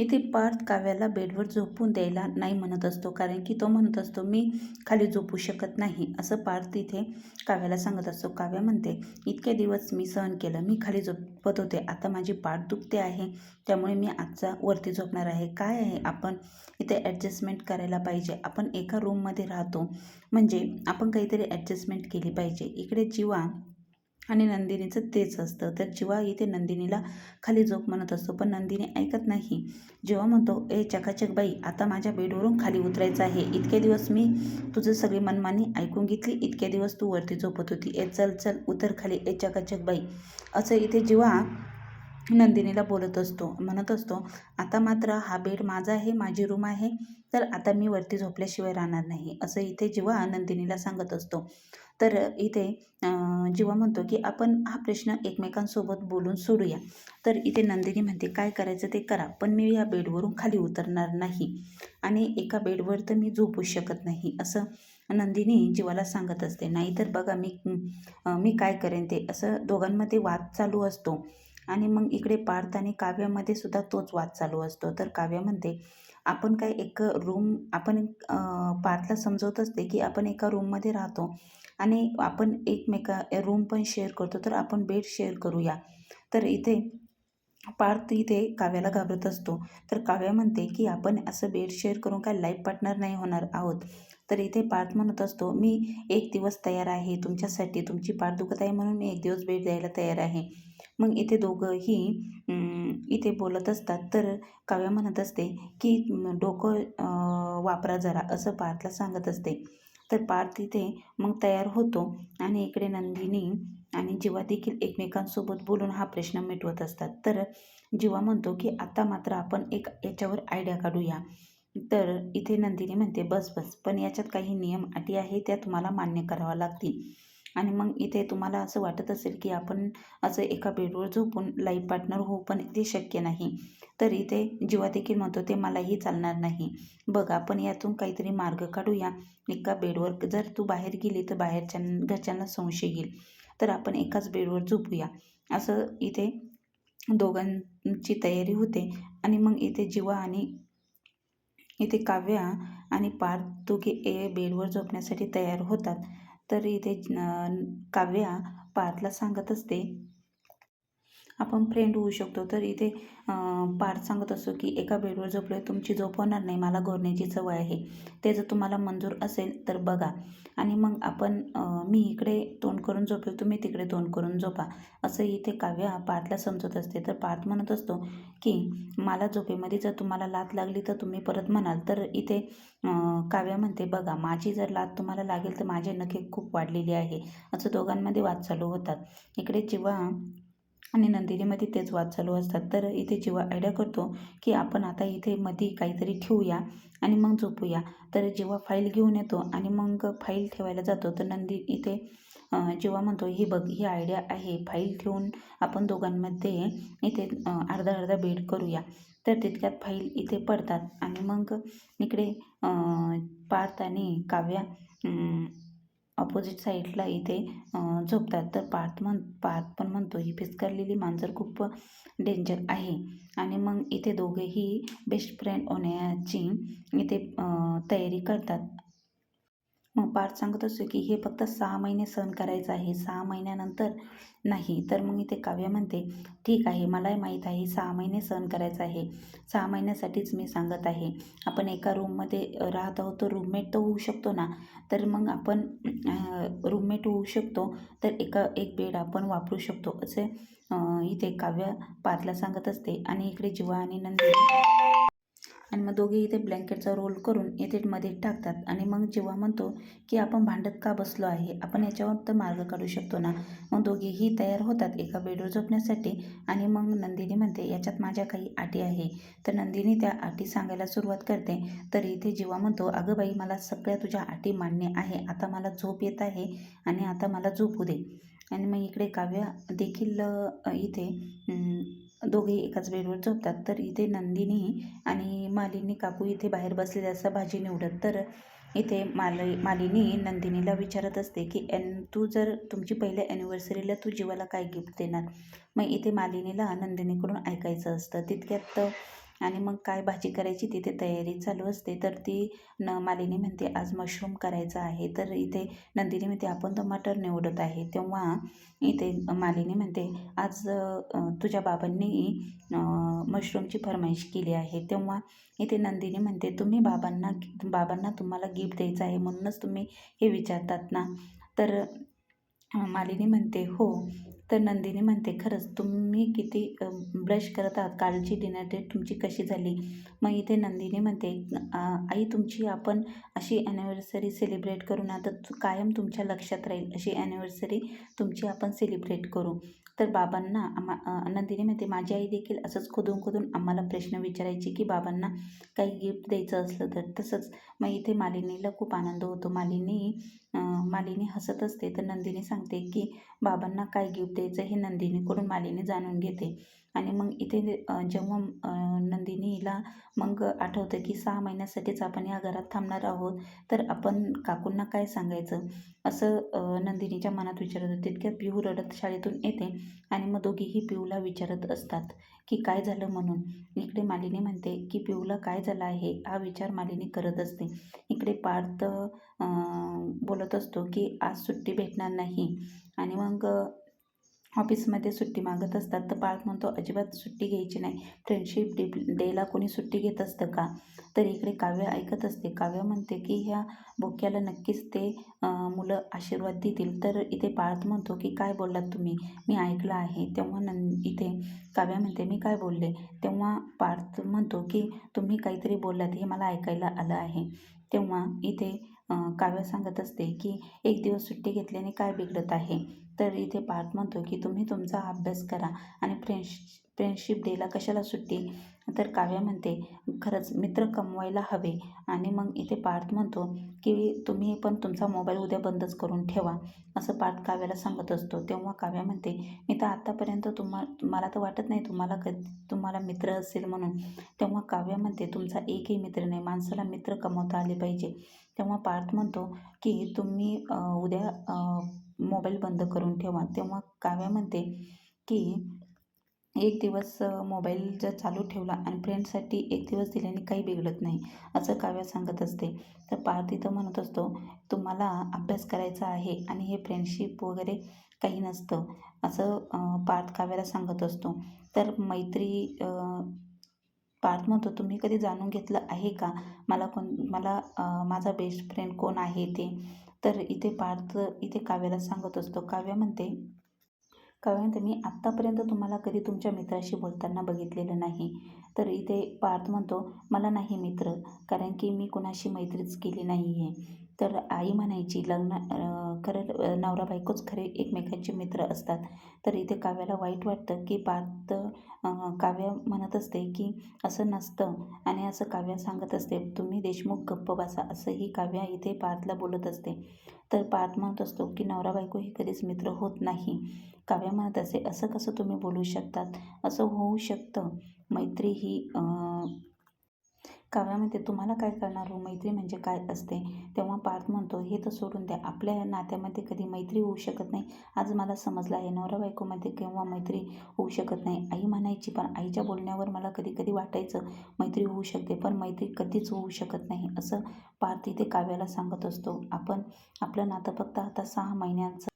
इथे पार्थ काव्याला बेडवर झोपून द्यायला नाही म्हणत असतो कारण की तो म्हणत असतो मी खाली झोपू शकत नाही असं पार्थ इथे काव्याला सांगत असतो. काव्या म्हणते इतके दिवस मी सहन केलं मी खाली झोपत होते. आता माझी पाठ दुखते आहे त्यामुळे मी आजचा वरती झोपणार आहे. काय आहे? आपण इथे ॲडजस्टमेंट करायला पाहिजे. आपण एका रूममध्ये राहतो. म्हणजे आपण काहीतरी ॲडजस्टमेंट केली पाहिजे. इकडे जीवा आणि नंदिनीचं तेच असतं. तर जेव्हा इथे नंदिनीला खाली झोप म्हणत असतो पण नंदिनी ऐकत नाही. जेव्हा म्हणतो ए चकाचक बाई आता माझ्या बेडवरून खाली उतरायचं आहे. इतके दिवस मी तुझं सगळी मनमानी ऐकून घेतली. इतके दिवस तू वरती झोपत होती. ए चल चल उतर खाली. ए चकाचक बाई असं इथे जेव्हा नंदिनीला बोलत असतो म्हणत असतो आता मात्र हा बेड माझा आहे माझी रूम आहे तर आता मी वरती झोपल्याशिवाय राहणार नाही असं इथे जिवा नंदिनीला सांगत असतो. तर इथे जिवा म्हणतो की आपण हा प्रश्न एकमेकांसोबत बोलून सोडूया. तर इथे नंदिनी म्हणते काय करायचं ते करा पण मी या बेडवरून खाली उतरणार नाही आणि एका बेडवर तर मी झोपू शकत नाही असं नंदिनी जीवाला सांगत असते. नाहीतर बघा मी मी काय करेन ते असं दोघांमध्ये वाद चालू असतो. आणि मग इकडे पार्थ आणि काव्यामध्ये सुद्धा तोच वाद चालू असतो. तर काव्या म्हणते आपण काय एक रूम आपण पार्थला समजवत असते की आपण एका रूममध्ये राहतो आणि आपण एकमेका रूम पण शेअर करतो तर आपण बेड शेअर करूया. तर इथे पार्थ इथे काव्याला घाबरत असतो. तर काव्या म्हणते की आपण असं बेड शेअर करून काय लाईफ पार्टनर नाही होणार आहोत. तर इथे पार्थ म्हणत असतो मी एक दिवस तयार आहे तुमच्यासाठी तुमची पाठ दुखत आहे म्हणून मी एक दिवस बेड द्यायला तयार आहे. मग इथे दोघंही इथे बोलत असतात. तर काव्य म्हणत असते की डोकं वापरा जरा असं पार्थला सांगत असते. तर पार्थ तिथे मग तयार होतो आणि इकडे नंदिनी आणि जीवा देखील एकमेकांसोबत बोलून हा प्रश्न मिटवत असतात. तर जीवा म्हणतो की आता मात्र आपण एक याच्यावर आयडिया काढूया. तर इथे नंदिनी म्हणते बस बस पण याच्यात काही नियम अटी आहे त्या तुम्हाला मान्य कराव्या लागतील. आणि मग इथे तुम्हाला असं वाटत असेल की आपण असं एका बेडवर झोपून लाईफ पार्टनर होऊ पण ते शक्य नाही. तर इथे जीवा देखील म्हणतो ते मलाही चालणार नाही. बघ आपण यातून काहीतरी मार्ग काढूया. एका बेडवर जर तू बाहेर गेली तर बाहेरच्या घरच्यांना संशय येईल. तर आपण एकाच बेडवर झोपूया. असं इथे दोघांची तयारी होते. आणि मग इथे जीवा आणि इथे काव्या आणि पार्थ दोघे ए बेडवर झोपण्यासाठी तयार होतात. तर इथे काव्या पार्थला सांगत असते. आपण फ्रेंड होऊ शकतो. तर इथे पार्थ सांगत असतो की एका बेडवर झोपले तुमची झोप होणार नाही. मला गोरण्याची सवय आहे. ते जर तुम्हाला मंजूर असेल तर बघा. आणि मग आपण मी इकडे तोंड करून झोपेल तुम्ही तिकडे तोंड करून झोपा. असं इथे काव्य पार्थला समजत असते. तर पार्थ म्हणत असतो की मला झोपेमध्ये जर तुम्हाला लात लागली तर तुम्ही परत म्हणाल. तर इथे काव्या म्हणते बघा माझी जर लात तुम्हाला लागेल तर माझे नखे खूप वाढलेली आहे. असं दोघांमध्ये वाद चालू होतात. इकडे जेव्हा आणि नंदिनीमध्ये तेच वाद चालू असतात. तर इथे जेव्हा आयडिया करतो की आपण आता इथे मध्ये काहीतरी ठेवूया आणि मग झोपूया. तर जेव्हा फाईल घेऊन येतो आणि मग फाईल ठेवायला जातो तर नंदी इथे जेव्हा म्हणतो ही बघ ही आयडिया आहे फाईल ठेवून आपण दोघांमध्ये इथे अर्धा अर्धा बेड करूया. तर तितक्यात फाईल इथे पडतात आणि मग इकडे पार्थ आणि काव्या ऑपोजिट साईडला इथे झोपतात. तर पार्थ म्हण पार्थ पण म्हणतो ही फिसकारलेली मांजर खूप डेंजर आहे. आणि मग इथे दोघेही बेस्ट फ्रेंड होण्याची इथे तयारी करतात. मग पार्थ सांगत असतो की हे फक्त सहा महिने सहन करायचं आहे. सहा महिन्यानंतर नाही. तर मग इथे काव्य म्हणते ठीक आहे मलाही माहीत आहे सहा महिने सहन करायचं आहे. सहा महिन्यासाठीच मी सांगत आहे. आपण एका रूममध्ये राहत आहोत तर रूममेट तर होऊ शकतो ना? तर मग आपण रूममेट होऊ शकतो तर एका एक बेड आपण वापरू शकतो. असे इथे काव्य पार्थला सांगत असते. आणि इकडे जीवा आणि नंदिनी आणि मग दोघे इथे ब्लँकेटचा रोल करून इथे मध्ये टाकतात. आणि मग जेव्हा म्हणतो की आपण भांडत का बसलो आहे आपण याच्यावर तर मार्ग काढू शकतो ना? मग दोघेही तयार होतात एका बेडवर झोपण्यासाठी. आणि मग नंदिनी म्हणते याच्यात माझ्या काही अटी आहे. तर नंदिनी त्या अटी सांगायला सुरुवात करते. तर इथे जेव्हा म्हणतो अगं बाई मला सगळ्या तुझ्या अटी मान्य आहे. आता मला झोप येत आहे आणि आता मला झोपू दे. आणि मग इकडे काव्य देखील इथे दोघे एकाच बेडवर झोपतात. तर इथे नंदिनी आणि मालिनी काकू इथे बाहेर बसलेले असतात भाजी निवडत. तर इथे माल मालिनी नंदिनीला विचारत असते की एन तू जर तुमची पहिल्या ॲनिव्हर्सरीला तू जीवाला काय गिफ्ट देणार? मग इथे मालिनीला नंदिनीकडून ऐकायचं असतं. तितक्यात आणि मग काय भाजी करायची तिथे तयारी चालू असते. तर ती न मालिनी म्हणते आज मशरूम करायचं आहे. तर इथे नंदिनी म्हणते आपण तर मटर निवडत आहे. तेव्हा इथे मालिनी म्हणते आज तुझ्या बाबांनी मशरूमची फरमाईश केली आहे. तेव्हा इथे नंदिनी म्हणते तुम्ही बाबांना बाबांना तुम्हाला गिफ्ट द्यायचं आहे म्हणूनच तुम्ही हे विचारतात ना? तर मालिनी म्हणते हो. तर नंदिनी म्हणते खरंच तुम्ही किती ब्रश करत आहात कालची डिनर डेट तुमची कशी झाली? मग इथे नंदिनी म्हणते आई तुमची आपण अशी ॲनिव्हर्सरी सेलिब्रेट करू ना तर कायम तुमच्या लक्षात राहील अशी ॲनिव्हर्सरी तुमची आपण सेलिब्रेट करू. तर बाबांना आम्हा नंदिनी म्हणते माझी आई देखील असंच खोदून खोदून आम्हाला प्रश्न विचारायची की बाबांना काही गिफ्ट द्यायचं असलं तर. तसंच मग इथे मालिनीला खूप आनंद होतो. मालिनी मालिनी हसत असते. तर नंदिनी सांगते की बाबांना काय गिफ्ट द्यायचं हे नंदिनीकडून मालिनी जाणून घेते. आणि मग इथे जेव्हा नंदिनीला मग आठवतं की सहा महिन्यासाठीच आपण या घरात थांबणार आहोत तर आपण काकूंना काय सांगायचं? असं नंदिनीच्या मनात विचारत होते. तितक्यात पिहू रडत शाळेतून येते आणि मग दोघीही पिऊला विचारत असतात की काय झालं म्हणून. इकडे मालिनी म्हणते की पिऊला काय झालं आहे? हा विचार मालिनी करत असते. इकडे पार्थ बोलत असतो की आज सुट्टी भेटणार नाही. आणि मग ऑफिसमध्ये सुट्टी मागत असतात तर पाळत म्हणतो अजिबात सुट्टी घ्यायची नाही. फ्रेंडशिप डे डेला कोणी सुट्टी घेत असतं का? तर इकडे काव्य ऐकत असते. काव्य म्हणते की ह्या बोक्याला नक्कीच ते मुलं आशीर्वाद देतील. तर इथे पाळत म्हणतो की काय बोललात तुम्ही? मी ऐकलं आहे. तेव्हा नं इथे काव्य म्हणते मी काय बोलले? तेव्हा पार्थ म्हणतो की तुम्ही काहीतरी बोललात हे मला ऐकायला आलं आहे. तेव्हा इथे काव्य सांगत असते की एक दिवस सुट्टी घेतल्याने काय बिघडत आहे? तर इथे पार्थ म्हणतो की तुम्ही तुमचा अभ्यास करा आणि फ्रेंड्स फ्रेंडशिप डेला कशाला सुट्टी? तर काव्य म्हणते खरंच मित्र कमवायला हवे. आणि मग इथे पार्थ म्हणतो की तुम्ही पण तुमचा मोबाईल उद्या बंदच करून ठेवा. असं पार्थ काव्याला सांगत असतो. तेव्हा काव्य म्हणते मी तर आत्तापर्यंत तुम्हा मला तर वाटत नाही तुम्हाला कधी तुम्हाला मित्र असेल म्हणून. तेव्हा काव्य म्हणते तुमचा एकही मित्र नाही माणसाला मित्र कमवता आले पाहिजे. तेव्हा पार्थ म्हणतो की तुम्ही उद्या मोबाईल बंद करून ठेवा. तेव्हा काव्य म्हणते की एक दिवस मोबाईल जर चालू ठेवला आणि फ्रेंडसाठी एक दिवस दिल्याने काही बिघडत नाही असं काव्य सांगत असते. तर पार्थ इथं म्हणत असतो तुम्हाला अभ्यास करायचा आहे आणि हे फ्रेंडशिप वगैरे काही नसतं असं पार्थ काव्याला सांगत असतो. तर मैत्री पार्थ म्हणतो तुम्ही कधी जाणून घेतलं आहे का? मला कोण मला माझा बेस्ट फ्रेंड कोण आहे ते? तर इथे पार्थ इथे काव्याला सांगत असतो. काव्य म्हणते काव्य म्हणते मी आत्तापर्यंत तुम्हाला कधी तुमच्या मित्राशी बोलताना बघितलेलं नाही. तर इथे पार्थ म्हणतो मला नाही मित्र कारण की मी कुणाशी मैत्रीच केली नाही आहे तर आई म्हणायची लग्न खरं नवरा बायकोच खरे एकमेकांचे मित्र असतात. तर इथे काव्याला वाईट वाटतं की पार्थ काव्य म्हणत असते की असं नसतं आणि असं काव्य सांगत असते. तुम्ही देशमुख गप्प बसा असंही काव्य इथे पार्थला बोलत असते. तर पार्थ म्हणत असतो की नवरा बायको ही कधीच मित्र होत नाही. काव्य म्हणत असे असं कसं तुम्ही बोलू शकतात? असं होऊ शकतं. मैत्री ही काव्यामध्ये तुम्हाला काय करणार? हो मैत्री म्हणजे काय असते? तेव्हा पार्थ म्हणतो हे तर सोडून द्या. आपल्या नात्यामध्ये कधी मैत्री होऊ शकत नाही. आज मला समजलं आहे नवरा बायकोमध्ये केव्हा मैत्री होऊ शकत नाही. आई म्हणायची पण आईच्या बोलण्यावर मला कधी कधी वाटायचं मैत्री होऊ शकते पण मैत्री कधीच होऊ शकत नाही. असं पार्थ इथे काव्याला सांगत असतो. आपण आपलं नातं फक्त आता सहा महिन्यांचं